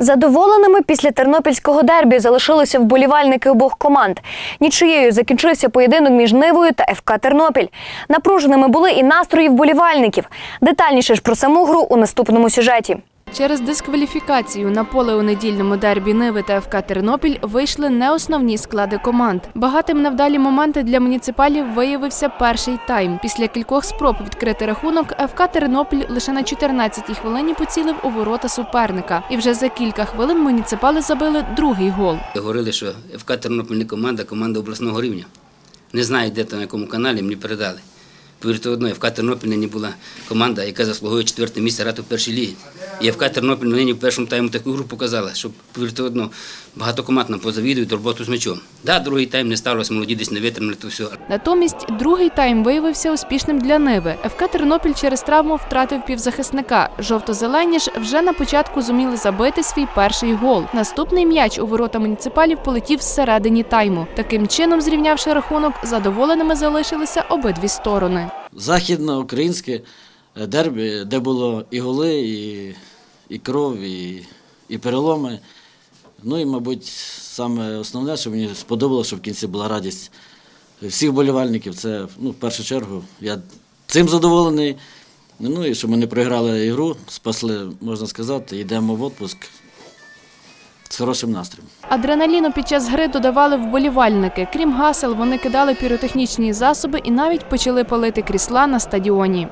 Задоволеними після тернопільського дербі залишилися вболівальники обох команд. Нічиєю закінчився поєдинок між Нивою та ФК Тернопіль. Напруженими були і настрої вболівальників. Детальніше ж про саму гру у наступному сюжеті. Через дискваліфікацію на поле у недільному дербі Ниви та ФК Тернопіль вийшли не основні склади команд. Багатим на вдалі моменти для муніципалів виявився перший тайм. Після кількох спроб відкрити рахунок ФК Тернопіль лише на 14-й хвилині поцілив у ворота суперника. І вже за кілька хвилин муніципали забили другий гол. Говорили, що ФК Тернопіль не команда, команда обласного рівня. Не знаю, де то на якому каналі мені передали. Повірте одно, ФК Тернопіль нині була команда, яка заслуговує четверте місце грати в першій лігі. ФК Тернопіль нині в першому таймі таку гру показала, що, повірте одно, багато команд нам позавідують роботу з м'ячом. Да, другий тайм не сталося, молоді десь не витримали то все. Натомість другий тайм виявився успішним для Ниви. ФК Тернопіль через травму втратив півзахисника. Жовто-зелені ж вже на початку зуміли забити свій перший гол. Наступний м'яч у ворота муніципалів полетів всередині тайму. Таким чином, зрівнявши рахунок, задоволеними залишилися обидві сторони. західноукраїнське дербі, де було і голи, і, і кров, і, і переломи. Ну і, мабуть, саме основне, що мені сподобалося, що в кінці була радість всіх болівальників. Це ну, в першу чергу я цим задоволений. Ну і що ми не програли ігру, спасли, можна сказати, йдемо в відпуск з хорошим настроєм. Адреналіну під час гри додавали вболівальники. Крім гасел, вони кидали піротехнічні засоби і навіть почали палити крісла на стадіоні.